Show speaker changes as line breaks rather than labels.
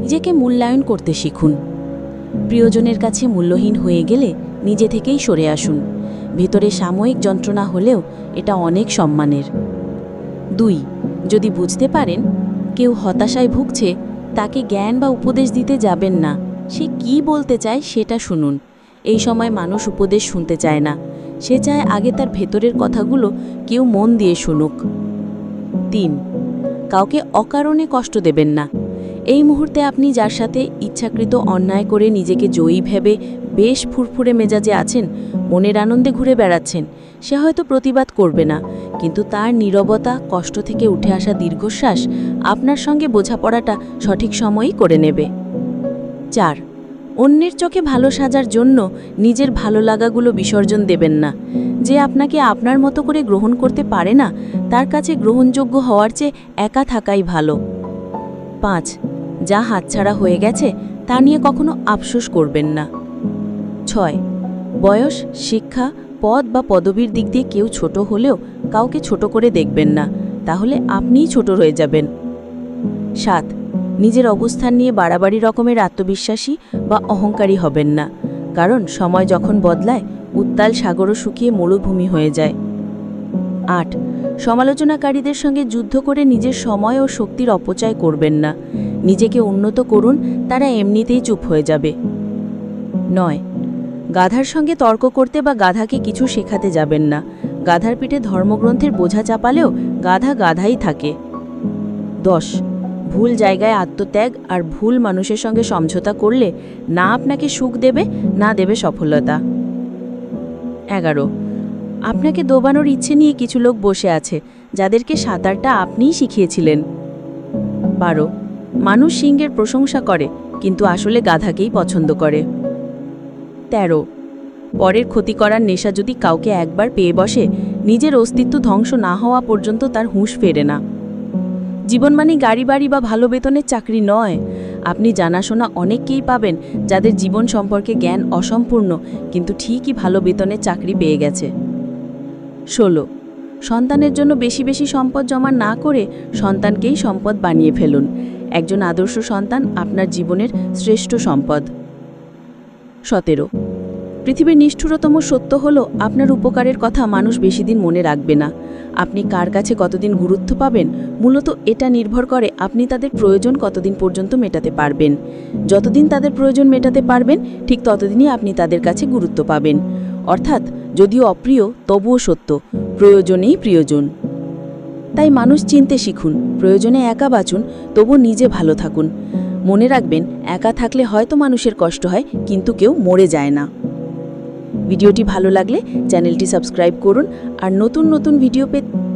নিজেকে মূল্যায়ন করতে শিখুন। প্রিয়জনের কাছে মূল্যহীন হয়ে গেলে নিজে থেকেই সরে আসুন। ভেতরে সাময়িক যন্ত্রণা হলেও এটা অনেক সম্মানের। দুই, যদি বুঝতে পারেন, কেউ হতাশায় ভুগছে, তাকে জ্ঞান বা উপদেশ দিতে যাবেন না। সে কি বলতে চায় সেটা শুনুন। এই সময় মানুষ উপদেশ শুনতে চায় না। সে চায় আগে তার ভেতরের কথাগুলো কেউ মন দিয়ে শুনুক। তিন, কাউকে অকারণে কষ্ট দেবেন না। এই মুহূর্তে আপনি যার সাথে ইচ্ছাকৃত অন্যায় করে নিজেকে জয়ী ভেবে বেশ ফুরফুরে মেজাজে আছেন, মনের আনন্দে ঘুরে বেড়াচ্ছেন, সে হয়তো প্রতিবাদ করবে না। কিন্তু তার নীরবতা, কষ্ট থেকে উঠে আসা দীর্ঘশ্বাস আপনার সঙ্গে বোঝাপড়াটা সঠিক সময়ই করে নেবে। চার, অন্যের চোখে ভালো সাজার জন্য নিজের ভালো লাগাগুলো বিসর্জন দেবেন না। যে আপনাকে আপনার মতো করে গ্রহণ করতে পারে না, তার কাছে গ্রহণযোগ্য হওয়ার চেয়ে একা থাকাই ভালো। পাঁচ যা হাতছাড়া হয়ে গেছে তা নিয়ে কখনো আফসোস করবেন না। ছয়, বয়স, শিক্ষা, পদ বা পদবীর দিক দিয়ে কেউ ছোট হলেও কাউকে ছোট করে দেখবেন না, তাহলে আপনিই ছোট রয়ে যাবেন। সাত, নিজের অবস্থান নিয়ে বাড়াবাড়ি রকমের আত্মবিশ্বাসী বা অহংকারী হবেন না, কারণ সময় যখন বদলায়, উত্তাল সাগরও শুকিয়ে মরুভূমি হয়ে যায়। আট, সমালোচনাকারীদের সঙ্গে যুদ্ধ করে নিজের সময় ও শক্তির অপচয় করবেন না নিজেকে উন্নত করুন, তারা এমনিতেই চুপ হয়ে যাবে। নয়, গাধার সঙ্গে তর্ক করতে বা গাধাকে কিছু শেখাতে যাবেন না। গাধার পিঠে ধর্মগ্রন্থের বোঝা চাপালেও গাধা গাধাই থাকে। দশ, ভুল জায়গায় আত্মত্যাগ আর ভুল মানুষের সঙ্গে সমঝোতা করলে না আপনাকে সুখ দেবে, না দেবে সফলতা। এগারো, আপনাকে দোবানোর ইচ্ছে নিয়ে কিছু লোক বসে আছে, যাদেরকে সাঁতারটা আপনিই শিখিয়েছিলেন। বারো মানুষ সিংহের প্রশংসা করে, কিন্তু আসলে গাধাকেই পছন্দ করে। তেরো। পরের ক্ষতি করার নেশা যদি কাউকে একবার পেয়ে বসে, নিজের অস্তিত্ব ধ্বংস না হওয়া পর্যন্ত তার হুঁশ ফেরে না। জীবন মানে গাড়ি বাড়ি বা ভালো বেতনের চাকরি নয়। আপনি জানাশোনা অনেককেই পাবেন যাদের জীবন সম্পর্কে জ্ঞান অসম্পূর্ণ, কিন্তু ঠিকই ভালো বেতনের চাকরি পেয়ে গেছে। ষোলো। সন্তানের জন্য বেশি বেশি সম্পদ জমা না করে সন্তানকেই সম্পদ বানিয়ে ফেলুন। একজন আদর্শ সন্তান আপনার জীবনের শ্রেষ্ঠ সম্পদ। সতেরো। পৃথিবীর নিষ্ঠুরতম সত্য হল আপনার উপকারের কথা মানুষ বেশি দিন মনে রাখবে না। আপনি কার কাছে কতদিন গুরুত্ব পাবেন? মূলত এটা নির্ভর করে আপনি তাদের প্রয়োজন কতদিন পর্যন্ত মেটাতে পারবেন। যতদিন তাদের প্রয়োজন মেটাতে পারবেন, ঠিক ততদিনই আপনি তাদের কাছে গুরুত্ব পাবেন। অর্থাৎ যদিও অপ্রিয়, তবুও সত্য, প্রয়োজনেই প্রিয়জন। তাই মানুষ চিনতে শিখুন, প্রয়োজনে একা বাঁচুন, তবু নিজে ভালো থাকুন। মনে রাখবেন, একা থাকলে হয়তো মানুষের কষ্ট হয়, কিন্তু কেউ মরে যায় না। ভিডিওটি ভালো লাগলে চ্যানেলটি সাবস্ক্রাইব করুন আর নতুন নতুন ভিডিও পেতে